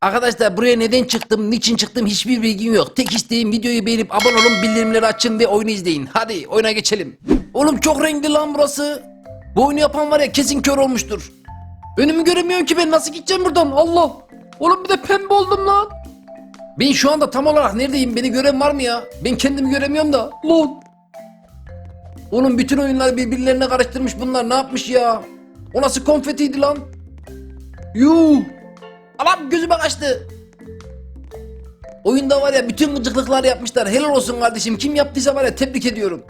Arkadaşlar buraya neden çıktım, niçin çıktım hiçbir bilgim yok. Tek isteğim videoyu beğenip abone olun, bildirimleri açın ve oyunu izleyin. Hadi oyuna geçelim. Oğlum çok renkli lan burası. Bu oyunu yapan var ya kesin kör olmuştur. Önümü göremiyorum ki ben nasıl gideceğim buradan Allah. Oğlum bir de pembe oldum lan. Ben şu anda tam olarak neredeyim beni gören var mı ya? Ben kendimi göremiyorum da. Lan. Oğlum bütün oyunları birbirlerine karıştırmış bunlar ne yapmış ya? O nasıl konfetiydi lan? Yuh. Alam gözüme kaçtı. Oyunda var ya bütün gıcıklıklar yapmışlar. Helal olsun kardeşim. Kim yaptıysa var ya tebrik ediyorum.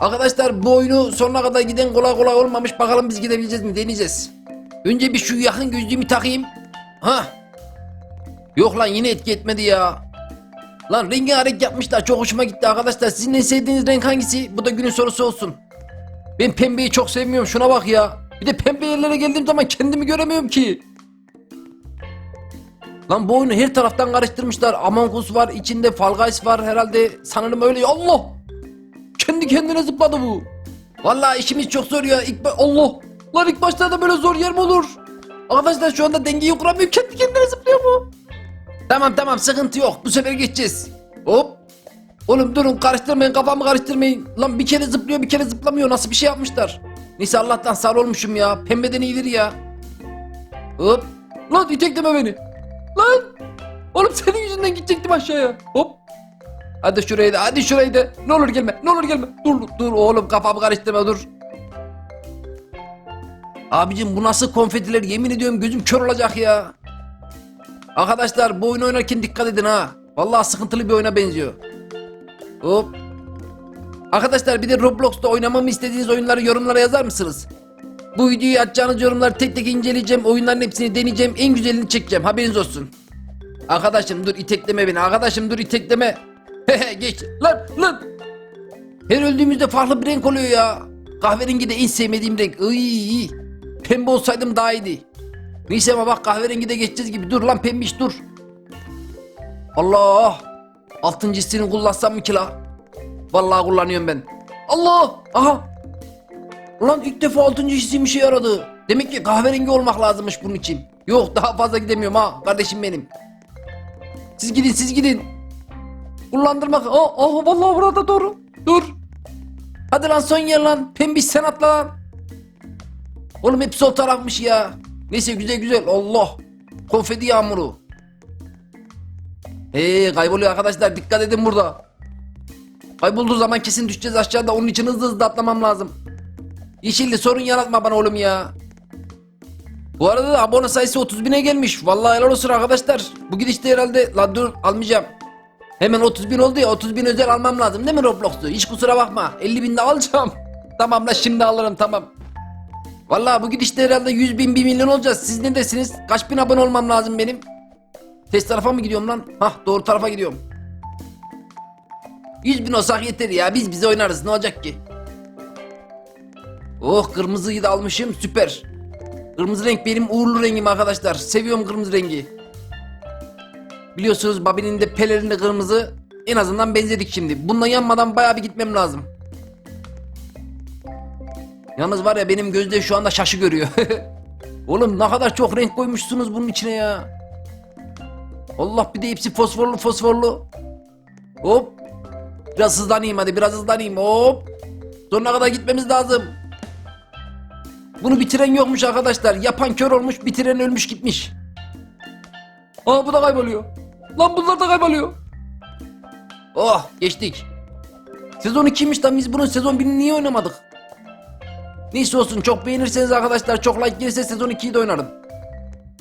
Arkadaşlar bu oyunu sonuna kadar giden kolay kolay olmamış. Bakalım biz gidebileceğiz mi? Deneyeceğiz. Önce bir şu yakın gözlüğümü takayım. Ha. Yok lan yine etki etmedi ya. Lan rengarenk yapmışlar. Çok hoşuma gitti arkadaşlar. Sizin en sevdiğiniz renk hangisi? Bu da günün sorusu olsun. Ben pembeyi çok sevmiyorum. Şuna bak ya. Bir de pembe yerlere geldiğim zaman kendimi göremiyorum ki. Lan bu oyunu her taraftan karıştırmışlar. Among var, içinde Fall var herhalde. Sanırım öyle. Allah! Kendi kendine zıpladı bu. Vallahi işimiz çok zor ya. İlk Allah! Lan ilk başlarda böyle zor yer mi olur? Arkadaşlar şu anda dengeyi kuramıyor. Kendi kendine zıplıyor bu. Tamam tamam sıkıntı yok. Bu sefer geçeceğiz. Hop. Oğlum durun karıştırmayın kafamı karıştırmayın. Lan bir kere zıplıyor bir kere zıplamıyor. Nasıl bir şey yapmışlar? Neyse Allah'tan sağ olmuşum ya. Pembeden iyidir ya. Hop. Lan itekleme beni. Lan. Oğlum senin yüzünden gidecektim aşağıya. Hop. Hadi şurayı da hadi şurayı da. Ne olur gelme ne olur gelme. Dur dur oğlum kafamı karıştırma dur. Abicim bu nasıl konfetiler yemin ediyorum gözüm kör olacak ya. Arkadaşlar bu oyunu oynarken dikkat edin ha. Vallahi sıkıntılı bir oyuna benziyor. Hop. Arkadaşlar bir de Roblox'ta oynamamı istediğiniz oyunları yorumlara yazar mısınız? Bu videoyu atacağınız yorumları tek tek inceleyeceğim. Oyunların hepsini deneyeceğim. En güzelini çekeceğim. Haberiniz olsun. Arkadaşım dur itekleme beni. Arkadaşım dur itekleme. Hehe geç. Lan lan. Her öldüğümüzde farklı bir renk oluyor ya. Kahverengi de en sevmediğim renk. Iy, Pembe olsaydım daha iyiydi. Neyse ama bak kahverengi de geçeceğiz gibi. Dur lan pembiş dur. Allah. Altıncı hissini kullansam mı ki la? Vallahi kullanıyorum ben. Allah! Aha! Ulan ilk defa altıncı hissim işe yaradı. Demek ki kahverengi olmak lazımmış bunun için. Yok daha fazla gidemiyorum ha kardeşim benim. Siz gidin siz gidin. Kullandırmak. Aa, aa vallahi burada doğru. Dur. Hadi lan son yer lan. Pembiş sen atla lan. Oğlum hep sol tarafmış ya. Neyse güzel güzel. Allah. Konfeti yağmuru. Hey kayboluyor arkadaşlar dikkat edin burada. Kaybolduğu zaman kesin düşeceğiz aşağıda onun için hızlı hızlı atlamam lazım. Yeşilli sorun yaratma bana oğlum ya. Bu arada da abone sayısı 30 bine gelmiş. Vallahi helal olsun arkadaşlar. Bu gidişte herhalde la dur almayacağım. Hemen 30 bin oldu ya 30 bin özel almam lazım değil mi Roblox'u? Hiç kusura bakma 50 bin de alacağım. tamam la şimdi alırım tamam. Vallahi bu gidişte herhalde 100 bin 1 milyon olacağız. Siz ne dersiniz? Kaç bin abone olmam lazım benim? Test tarafa mı gidiyorum lan? Hah doğru tarafa gidiyorum. 100 bin olsak yeter ya biz bize oynarız ne olacak ki? Oh kırmızıyı da almışım süper. Kırmızı renk benim uğurlu rengim arkadaşlar. Seviyorum kırmızı rengi. Biliyorsunuz Babi'nin de pelerin de kırmızı. En azından benzedik şimdi. Bununla yanmadan bayağı bir gitmem lazım. Yalnız var ya benim gözde şu anda şaşı görüyor. Oğlum ne kadar çok renk koymuşsunuz bunun içine ya. Allah bir de hepsi fosforlu fosforlu. Hop. Biraz hızlanayım hadi biraz hızlanayım hop. Sonuna kadar gitmemiz lazım. Bunu bitiren yokmuş arkadaşlar. Yapan kör olmuş bitiren ölmüş gitmiş. Aa bu da kayboluyor. Lan bunlar da kayboluyor. Oh geçtik. Sezon 2'ymiş lan biz bunun sezon 1'ini niye oynamadık? Neyse olsun çok beğenirseniz arkadaşlar çok like gelirse sezon 2'yi de oynarım.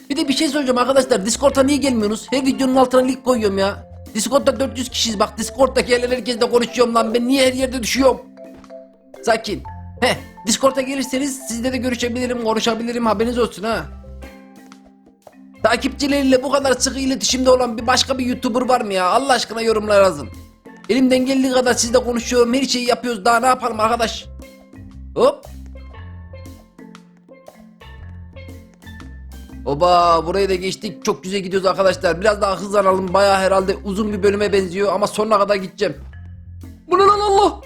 Bir de bir şey söyleyeceğim arkadaşlar Discord'a niye gelmiyorsunuz? Her videonun altına link koyuyorum ya. Discord'da 400 kişiyiz bak Discord'daki yerler herkesle konuşuyorum lan ben niye her yerde düşüyorum? Sakin. Heh Discord'a gelirseniz sizle de görüşebilirim konuşabilirim haberiniz olsun ha. Takipçileriyle bu kadar sıkı iletişimde olan bir başka bir YouTuber var mı ya? Allah aşkına yorumlar yazın. Elimden geldiği kadar sizle konuşuyorum her şeyi yapıyoruz daha ne yapalım arkadaş? Hop. Oba burayı da geçtik. Çok güzel gidiyoruz arkadaşlar. Biraz daha hızlanalım. Baya herhalde uzun bir bölüme benziyor ama sonuna kadar gideceğim. Bu ne lan Allah?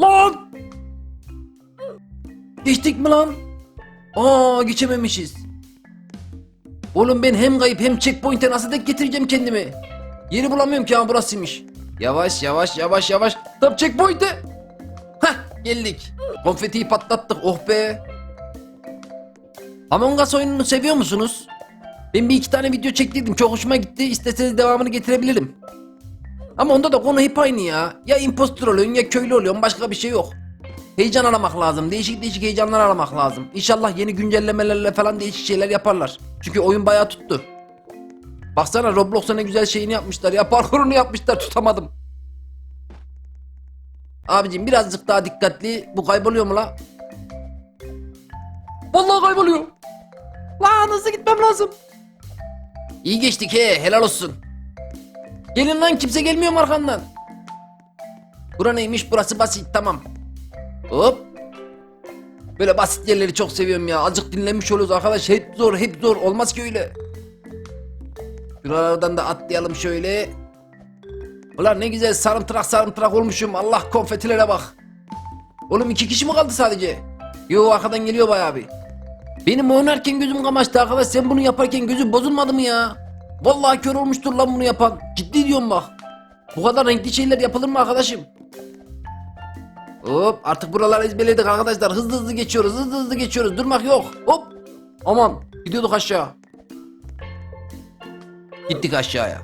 Lan! Geçtik mi lan? Aa geçememişiz. Oğlum ben hem kayıp hem checkpoint'e nasıl denk getireceğim kendimi? Yeri bulamıyorum ki ama burasıymış. Yavaş yavaş yavaş yavaş. Tam checkpoint'e. Hah geldik. Konfetiyi patlattık oh be. Among Us oyununu seviyor musunuz? Ben bir iki tane video çektiydim çok hoşuma gitti. İsteseniz devamını getirebilirim. Ama onda da konu hep aynı ya. Ya impostor oluyorsun ya köylü oluyorsun başka bir şey yok. Heyecan aramak lazım. Değişik değişik heyecanlar aramak lazım. İnşallah yeni güncellemelerle falan değişik şeyler yaparlar. Çünkü oyun bayağı tuttu. Baksana Roblox'a ne güzel şeyini yapmışlar ya. Parkurunu yapmışlar tutamadım. Abicim birazcık daha dikkatli. Bu kayboluyor mu la? Vallahi kayboluyor. Lan hızlı gitmem lazım. İyi geçtik he helal olsun. Gelin lan kimse gelmiyor mu arkandan? Bura neymiş burası basit tamam. Hop. Böyle basit yerleri çok seviyorum ya. Azıcık dinlenmiş oluyoruz arkadaş. Hep zor hep zor. Olmaz ki öyle. Şuralardan da atlayalım şöyle. Ulan ne güzel sarımtırak sarımtırak olmuşum. Allah konfetilere bak. Oğlum iki kişi mi kaldı sadece? Yo arkadan geliyor bayağı bir. Benim oynarken gözüm kamaştı arkadaş. Sen bunu yaparken gözün bozulmadı mı ya? Vallahi kör olmuştur lan bunu yapan. Ciddi diyorum bak. Bu kadar renkli şeyler yapılır mı arkadaşım? Hop artık buraları ezberledik arkadaşlar. Hızlı hızlı geçiyoruz. Hızlı hızlı geçiyoruz. Durmak yok. Hop. Aman gidiyorduk aşağı. Gittik aşağıya.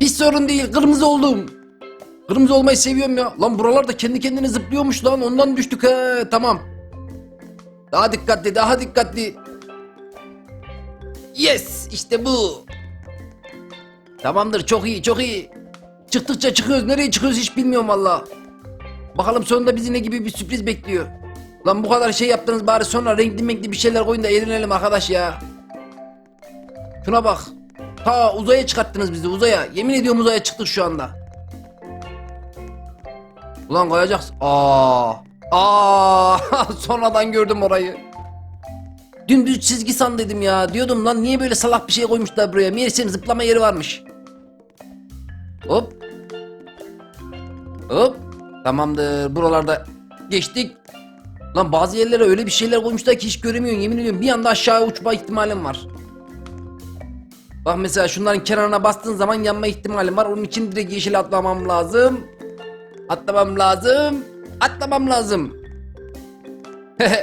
Hiç sorun değil. Kırmızı oldum. Kırmızı olmayı seviyorum ya. Lan buralarda kendi kendine zıplıyormuş lan. Ondan düştük he. Tamam. Daha dikkatli, daha dikkatli. Yes, işte bu. Tamamdır, çok iyi, çok iyi. Çıktıkça çıkıyoruz. Nereye çıkıyoruz hiç bilmiyorum valla. Bakalım sonunda bizi ne gibi bir sürpriz bekliyor. Lan bu kadar şey yaptınız bari sonra renkli renkli bir şeyler koyun da eğlenelim arkadaş ya. Şuna bak. Ta uzaya çıkarttınız bizi uzaya. Yemin ediyorum uzaya çıktık şu anda. Ulan koyacaksın. Aa. Aa. Sonradan gördüm orayı. Dümdüz çizgi san ya. Diyordum lan niye böyle salak bir şey koymuşlar buraya. Meğersem zıplama yeri varmış. Hop. Hop. Tamamdır. Buralarda geçtik. Lan bazı yerlere öyle bir şeyler koymuşlar ki hiç göremiyorsun. Yemin ediyorum bir anda aşağı uçma ihtimalim var. Bak mesela şunların kenarına bastığın zaman yanma ihtimalim var. Onun için direkt yeşil atlamam lazım. Atlamam lazım. Atlamam lazım.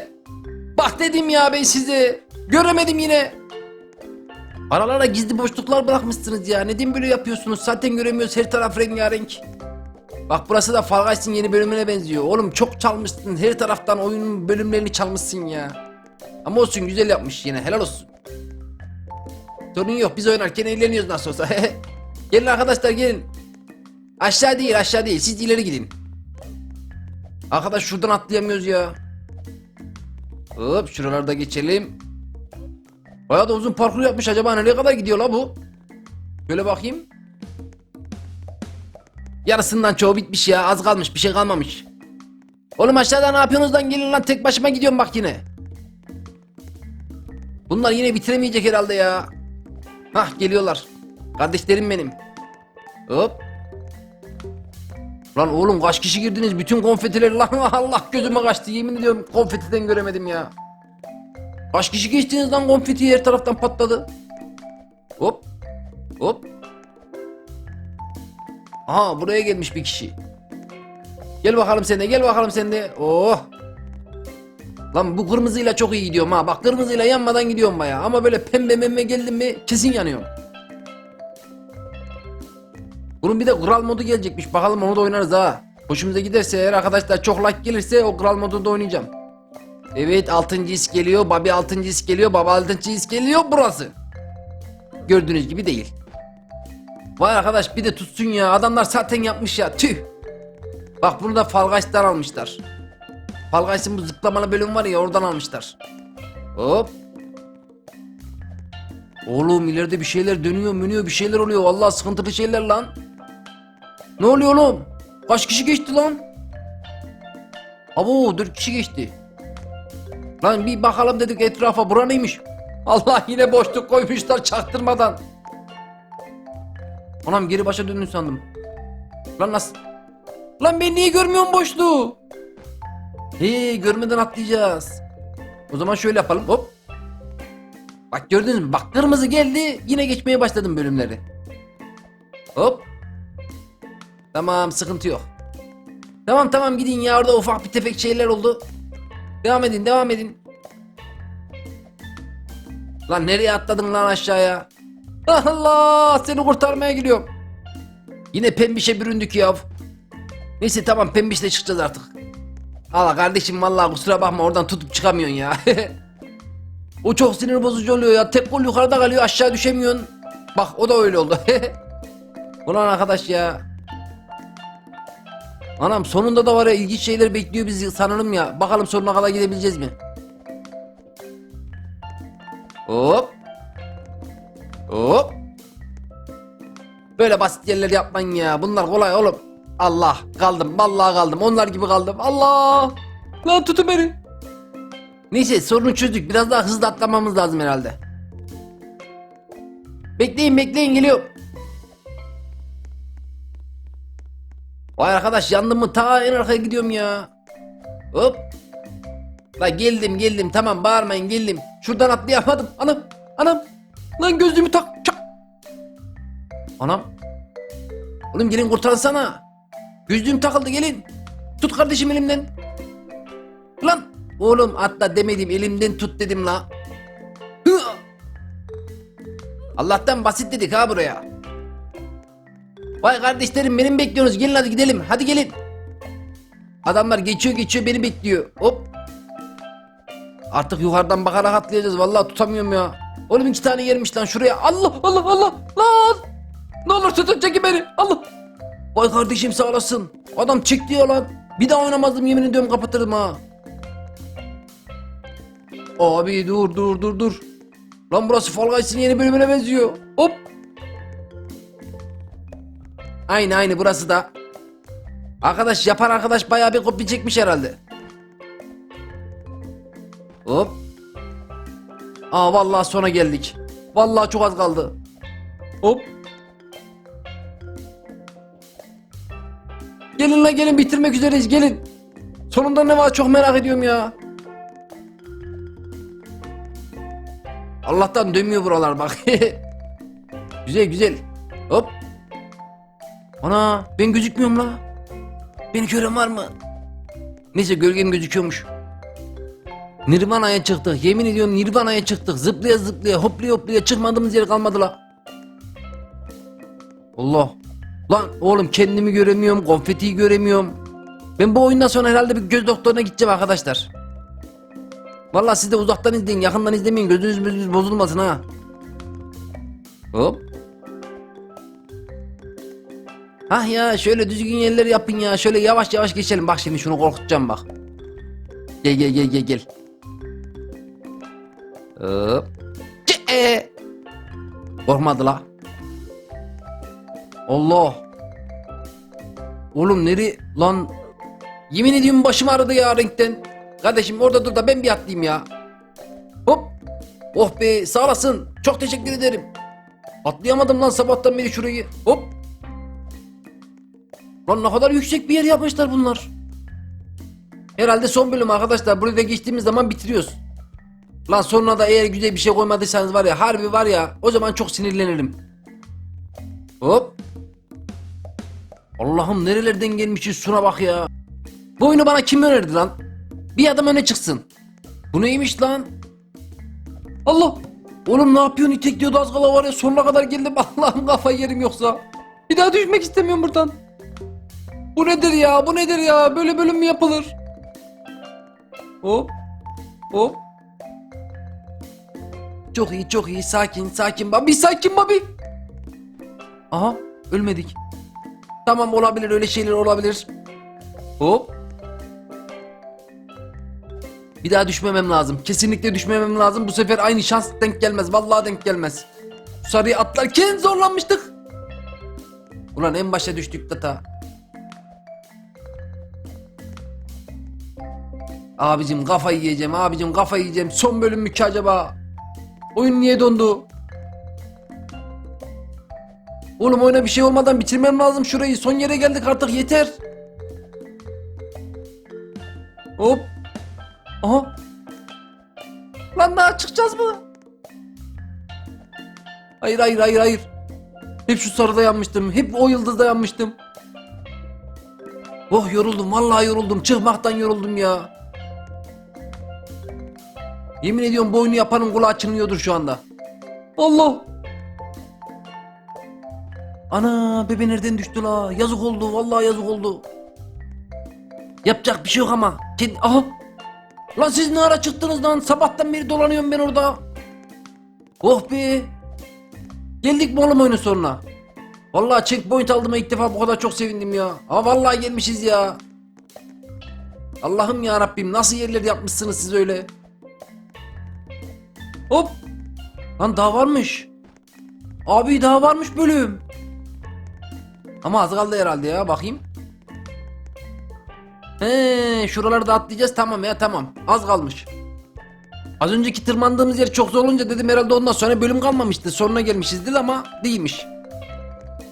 Bak dedim ya ben size. Göremedim yine. Aralara gizli boşluklar bırakmışsınız ya. Neden böyle yapıyorsunuz? Zaten göremiyoruz her taraf rengarenk. Bak burası da Fall yeni bölümüne benziyor. Oğlum çok çalmışsın. Her taraftan oyunun bölümlerini çalmışsın ya. Ama olsun güzel yapmış yine. Helal olsun. Sorun yok. Biz oynarken eğleniyoruz nasıl olsa. gelin arkadaşlar gelin. Aşağı değil aşağı değil. Siz ileri gidin. Arkadaş şuradan atlayamıyoruz ya. Hop şuralarda geçelim. Bayağı da uzun parkur yapmış acaba nereye kadar gidiyor la bu? Böyle bakayım. Yarısından çoğu bitmiş ya az kalmış bir şey kalmamış. Oğlum aşağıda ne yapıyorsunuz lan gelin lan tek başıma gidiyorum bak yine. Bunlar yine bitiremeyecek herhalde ya. Hah geliyorlar. Kardeşlerim benim. Hop. Lan oğlum kaç kişi girdiniz bütün konfetiler lan Allah gözüme kaçtı yemin ediyorum konfetiden göremedim ya. Kaç kişi geçtiniz lan konfeti her taraftan patladı. Hop. Hop. Aha buraya gelmiş bir kişi. Gel bakalım sen de gel bakalım sen de. Oh. Lan bu kırmızıyla çok iyi gidiyorum ha. Bak kırmızıyla yanmadan gidiyorum baya. Ama böyle pembe memme geldim mi kesin yanıyorum. Bunun bir de kral modu gelecekmiş. Bakalım onu da oynarız ha. Hoşumuza giderse eğer arkadaşlar çok like gelirse o kral modunda oynayacağım. Evet 6. his geliyor. Babi 6. his geliyor. Baba 6. his geliyor. Burası. Gördüğünüz gibi değil. Vay arkadaş bir de tutsun ya. Adamlar zaten yapmış ya. Tüh. Bak bunu da Fall Guys'tan almışlar. Fall Guys'ın bu zıplamalı bölüm var ya oradan almışlar. Hop. Oğlum ileride bir şeyler dönüyor dönüyor bir şeyler oluyor. Vallahi sıkıntılı şeyler lan. Ne oluyor oğlum? Kaç kişi geçti lan? Abo 4 kişi geçti. Lan bir bakalım dedik etrafa bura neymiş? Allah yine boşluk koymuşlar çaktırmadan. Anam geri başa döndün sandım. Lan nasıl? Lan ben niye görmüyorum boşluğu? Hey görmeden atlayacağız. O zaman şöyle yapalım hop. Bak gördünüz mü? Bak kırmızı geldi yine geçmeye başladım bölümleri. Hop. Tamam sıkıntı yok. Tamam tamam gidin ya orada ufak bir tefek şeyler oldu. Devam edin devam edin. Lan nereye atladın lan aşağıya? Allah seni kurtarmaya gidiyorum. Yine pembişe büründük ya. Neyse tamam pembişle çıkacağız artık. Allah kardeşim vallahi kusura bakma oradan tutup çıkamıyorsun ya. o çok sinir bozucu oluyor ya. Tek kol yukarıda kalıyor aşağı düşemiyorsun. Bak o da öyle oldu. Ulan arkadaş ya. Anam sonunda da var ya ilginç şeyler bekliyor bizi sanırım ya. Bakalım sonuna kadar gidebileceğiz mi? Hop. Hop. Böyle basit yerler yapmayın ya. Bunlar kolay oğlum. Allah kaldım. Vallahi kaldım. Onlar gibi kaldım. Allah. Lan tutun beni. Neyse sorunu çözdük. Biraz daha hızlı atlamamız lazım herhalde. Bekleyin bekleyin geliyor. Vay arkadaş yandım mı ta en arkaya gidiyorum ya. Hop. La geldim geldim tamam bağırmayın geldim. Şuradan atlayamadım. Anam anam. Lan gözlüğümü tak. Çak. Anam. Oğlum gelin kurtarsana. Gözlüğüm takıldı gelin. Tut kardeşim elimden. Lan. Oğlum atla demedim elimden tut dedim la. Allah'tan basit dedik ha buraya. Vay kardeşlerim beni mi bekliyorsunuz? Gelin hadi gidelim. Hadi gelin. Adamlar geçiyor geçiyor beni bekliyor. Hop. Artık yukarıdan bakarak atlayacağız. Vallahi tutamıyorum ya. Oğlum iki tane yermiş lan şuraya. Allah Allah Allah. Lan. Ne olur tutun çekin beni. Allah. Vay kardeşim sağ olasın. Adam çıktı ya lan. Bir daha oynamazdım yemin ediyorum kapatırdım ha. Abi dur dur dur dur. Lan burası Fall Guys'ın yeni bölümüne benziyor. Hop. Aynı aynı burası da. Arkadaş yapan arkadaş bayağı bir kopya çekmiş herhalde. Hop. Aa vallahi sona geldik. Vallahi çok az kaldı. Hop. Gelin la gelin bitirmek üzereyiz gelin. Sonunda ne var çok merak ediyorum ya. Allah'tan dönmüyor buralar bak. güzel güzel. Hop. Ana ben gözükmüyorum la. Beni gören var mı? Neyse gölgem gözüküyormuş. Nirvana'ya çıktık. Yemin ediyorum Nirvana'ya çıktık. Zıplaya zıplaya hoplaya hoplaya çıkmadığımız yer kalmadı la. Allah. Lan oğlum kendimi göremiyorum. Konfetiyi göremiyorum. Ben bu oyundan sonra herhalde bir göz doktoruna gideceğim arkadaşlar. Vallahi siz de uzaktan izleyin. Yakından izlemeyin. Gözünüz gözünüz bozulmasın ha. Hop. Hah ya şöyle düzgün yerleri yapın ya. Şöyle yavaş yavaş geçelim. Bak şimdi şunu korkutacağım bak. Gel gel gel gel gel. Hop. Ce- Korkmadı la. Allah. Oğlum nere lan? Yemin ediyorum başım ağrıdı ya renkten. Kardeşim orada dur da ben bir atlayayım ya. Hop. Oh be sağ olasın. Çok teşekkür ederim. Atlayamadım lan sabahtan beri şurayı. Hop. Lan ne kadar yüksek bir yer yapmışlar bunlar. Herhalde son bölüm arkadaşlar. Buraya da geçtiğimiz zaman bitiriyoruz. Lan sonuna da eğer güzel bir şey koymadıysanız var ya harbi var ya o zaman çok sinirlenirim. Hop. Allah'ım nerelerden gelmişiz şuna bak ya. Bu oyunu bana kim önerdi lan? Bir adam öne çıksın. Bu neymiş lan? Allah. Oğlum ne yapıyorsun itek diyordu az kala var ya sonuna kadar geldim Allah'ım kafayı yerim yoksa. Bir daha düşmek istemiyorum buradan. Bu nedir ya bu nedir ya böyle bölüm mü yapılır? Hop. Hop. Çok iyi çok iyi sakin sakin Bobby sakin Bobby. Aha ölmedik. Tamam olabilir öyle şeyler olabilir. Hop. Bir daha düşmemem lazım. Kesinlikle düşmemem lazım. Bu sefer aynı şans denk gelmez. Vallahi denk gelmez. Sarıyı atlarken zorlanmıştık. Ulan en başa düştük data. Abicim kafayı yiyeceğim abicim kafayı yiyeceğim. Son bölüm mü ki acaba? Oyun niye dondu? Oğlum oyuna bir şey olmadan bitirmem lazım şurayı. Son yere geldik artık yeter. Hop. Aha. Lan daha çıkacağız mı? Hayır hayır hayır hayır. Hep şu sarıda yanmıştım. Hep o yıldızda yanmıştım. Oh yoruldum vallahi yoruldum. Çıkmaktan yoruldum ya. Yemin ediyorum bu yapanın kulağı çınlıyordur şu anda. Allah. Ana bebe nereden düştü la? Yazık oldu vallahi yazık oldu. Yapacak bir şey yok ama. Kedi... Aha. Lan siz ne ara çıktınız lan? Sabahtan beri dolanıyorum ben orada. Oh be. Geldik mi oğlum oyunun sonuna? Vallahi checkpoint aldığıma ilk defa bu kadar çok sevindim ya. Ha vallahi gelmişiz ya. Allah'ım ya Rabbim nasıl yerler yapmışsınız siz öyle. Hop. Lan daha varmış. Abi daha varmış bölüm. Ama az kaldı herhalde ya bakayım. He, şuraları da atlayacağız tamam ya tamam. Az kalmış. Az önceki tırmandığımız yer çok zor olunca dedim herhalde ondan sonra bölüm kalmamıştı. Sonuna gelmişizdir ama değilmiş.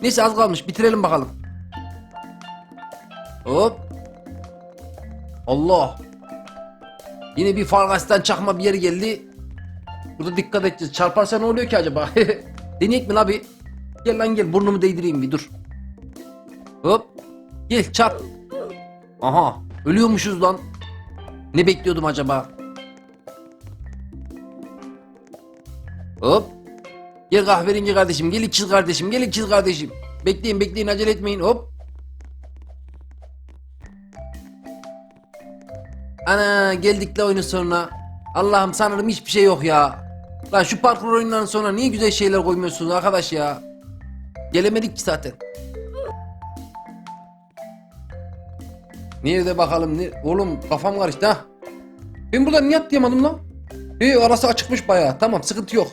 Neyse az kalmış bitirelim bakalım. Hop. Allah. Yine bir Fargas'tan çakma bir yer geldi. Burada dikkat edeceğiz. Çarparsa ne oluyor ki acaba? Deneyek mi la bir? Gel lan gel burnumu değdireyim bir dur. Hop. Gel çarp. Aha. Ölüyormuşuz lan. Ne bekliyordum acaba? Hop. Gel kahverengi kardeşim. Gel ikiz kardeşim. Gel ikiz kardeşim. Bekleyin bekleyin acele etmeyin. Hop. Ana geldik la oyunun sonuna. Allah'ım sanırım hiçbir şey yok ya. Lan şu parkur oyunlarının sonra niye güzel şeyler koymuyorsunuz arkadaş ya? Gelemedik ki zaten. Nerede bakalım ne? Oğlum kafam karıştı ha. Ben burada niye atlayamadım lan? İyi arası açıkmış bayağı. Tamam sıkıntı yok.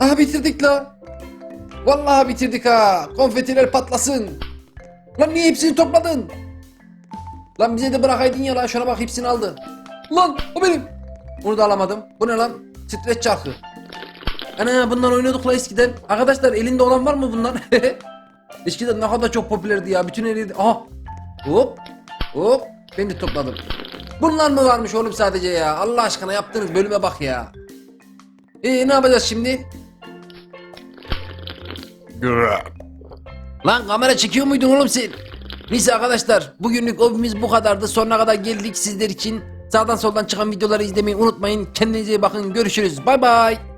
Aha bitirdik la. Vallahi bitirdik ha. Konfetiler patlasın. Lan niye hepsini topladın? Lan bize de bırakaydın ya lan şuna bak hepsini aldı. Lan o benim. Bunu da alamadım. Bu ne lan? Stres çarkı. Ana bundan oynuyorduk la eskiden. Arkadaşlar elinde olan var mı bunlar? eskiden ne kadar çok popülerdi ya. Bütün eli... Aha. Hop. Hop. Ben de topladım. Bunlar mı varmış oğlum sadece ya? Allah aşkına yaptığınız bölüme bak ya. Ee ne yapacağız şimdi? Lan kamera çekiyor muydun oğlum sen? Neyse arkadaşlar bugünlük hobimiz bu kadardı. Sonuna kadar geldik sizler için. Sağdan soldan çıkan videoları izlemeyi unutmayın. Kendinize iyi bakın. Görüşürüz. Bay bay.